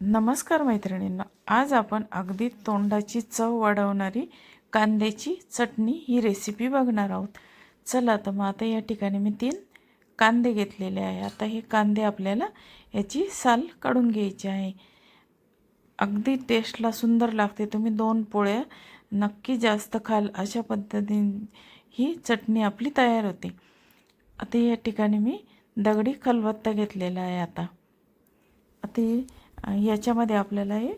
नमस्कार मैत्रिणींना आज आपण अगदी तोंडाची चव वाढवणारी कांद्याची चटणी ही रेसिपी बघणार आहोत. चला तर मग आता या ठिकाणी मी तीन कांदे घेतलेले आहे. आता हे कांदे आपल्याला याची साल काढून घ्यायची आहे. अगदी टेस्टला सुंदर लागते. तुम्ही दोन पोळ्या नक्की जास्त खाल. अशा पद्धतीने ही चटणी आपली तयार होते. आता या ठिकाणी मी दगडी खलबत्ता घेतलेला आहे आता. आता ह्याच्यामध्ये आपल्याला हे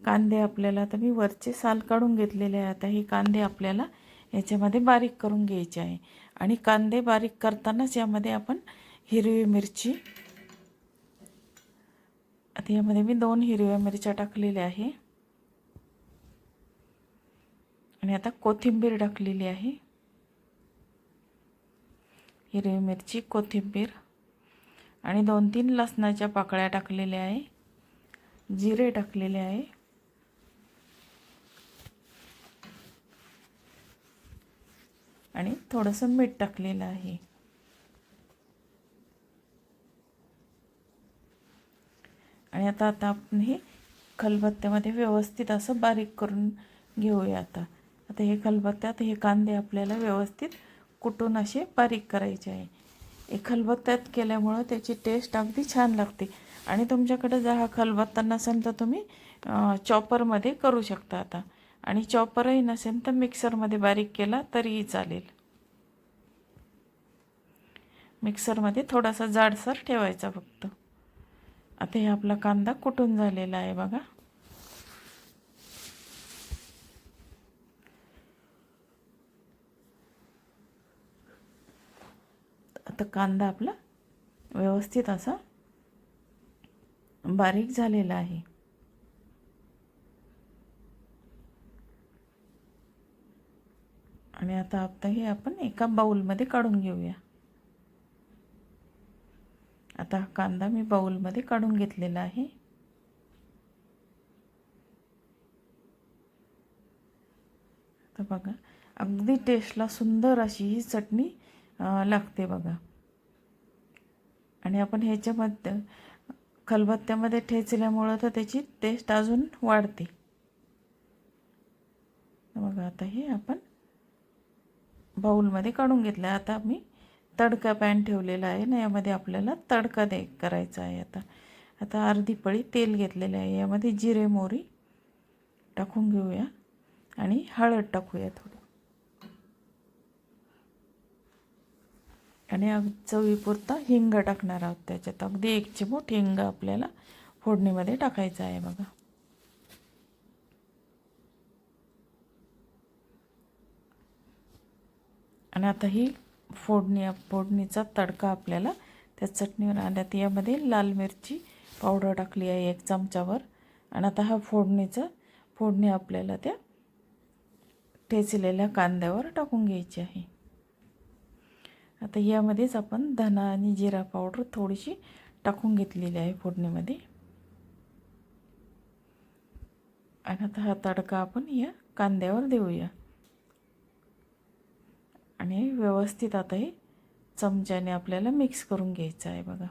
कांदे आपल्याला आता मी वरचे साल काढून घेतलेले आहे. आता हे कांदे आपल्याला याच्यामध्ये बारीक करून घ्यायचे आहे. आणि कांदे बारीक करतानाच यामध्ये आपण हिरवी मिरची आता यामध्ये मी दोन हिरव्या मिरच्या टाकलेल्या आहे. आणि आता कोथिंबीर टाकलेली आहे. हिरवी मिरची कोथिंबीर आणि दोन तीन लसणाच्या पाकळ्या टाकलेल्या आहे. जिरे टाकलेले आहे. आणि थोडंसं मीठ टाकलेलं आहे. आणि आता आता आपण हे खलबत्त्यामध्ये व्यवस्थित असं बारीक करून घेऊया आता. आता हे खलबत्त्यात हे कांदे आपल्याला व्यवस्थित कुटून असे बारीक करायचे आहे. हे खलबत्त्यात केल्यामुळं त्याची टेस्ट अगदी छान लागते. आणि तुमच्याकडे जर हा खलबत्ता नसेल तर तुम्ही चॉपरमध्ये करू शकता आता. आणि चॉपरही नसेल तर मिक्सरमध्ये बारीक केला तरीही चालेल. मिक्सरमध्ये थोडासा जाडसर ठेवायचा फक्त. आता हे आपला कांदा कुटून झालेला आहे बघा. आता कांदा आपला व्यवस्थित असा बारीक झालेला आहे. आणि आता आता हे आपण एका बाऊलमध्ये काढून घेऊया. आता हा कांदा मी बाऊलमध्ये काढून घेतलेला आहे. आता बघा अगदी टेस्टला सुंदर अशी ही चटणी लागते बघा. आणि आपण ह्याच्यामध्ये खलबत्त्यामध्ये ठेचल्यामुळं तर त्याची टेस्ट अजून वाढते. बघा आता हे आपण बाऊलमध्ये काढून घेतलं आता मी तडका पॅन ठेवलेला आहे ना यामध्ये आपल्याला तडका दे करायचा आहे आता. आता अर्धी पळी तेल घेतलेले आहे. यामध्ये जिरे मोरी टाकून घेऊया आणि हळद टाकूया थोडी. आणि अग चवीपुरता हिंग टाकणार आहोत त्याच्यात. अगदी एक चिमूट हिंग आपल्याला फोडणीमध्ये टाकायचं आहे बघा. आणि आता ही फोडणी फोडणीचा तडका आपल्याला त्या चटणीवर आल्यात. यामध्ये लाल मिरची पावडर टाकली आहे एक चमचावर. आणि आता हा फोडणीचा फोडणी आपल्याला त्या ठेचलेल्या कांद्यावर टाकून घ्यायची आहे. आता यामध्येच आपण धना आणि जिरा पावडर थोडीशी टाकून घेतलेली आहे फोडणीमध्ये. आणि आता हा तडका आपण या कांद्यावर देऊया. आणि व्यवस्थित आता हे चमच्याने आपल्याला मिक्स करून घ्यायचं आहे बघा.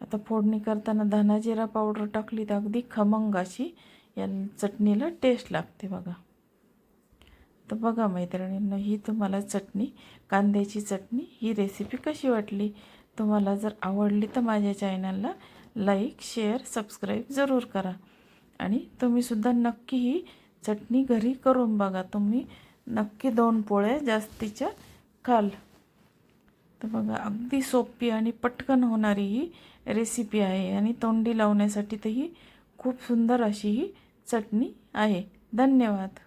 आता फोडणी करताना धना जिरा पावडर टाकली तर अगदी खमंग अशी या चटणीला टेस्ट लागते बघा. तर बघा मैत्रिणींना ही तुम्हाला चटणी कांद्याची चटणी ही रेसिपी कशी वाटली? तुम्हाला जर आवडली तर माझ्या चॅनलला लाईक शेअर सबस्क्राईब जरूर करा. आणि तुम्हीसुद्धा नक्की ही चटणी घरी करून बघा. तुम्ही नक्की दोन पोळ्या जास्तीच्या खाल. तर बघा अगदी सोपी आणि पटकन होणारी ही रेसिपी आहे आणि तोंडी लावण्यासाठी तर ही खूप सुंदर अशी ही चटणी आहे. धन्यवाद.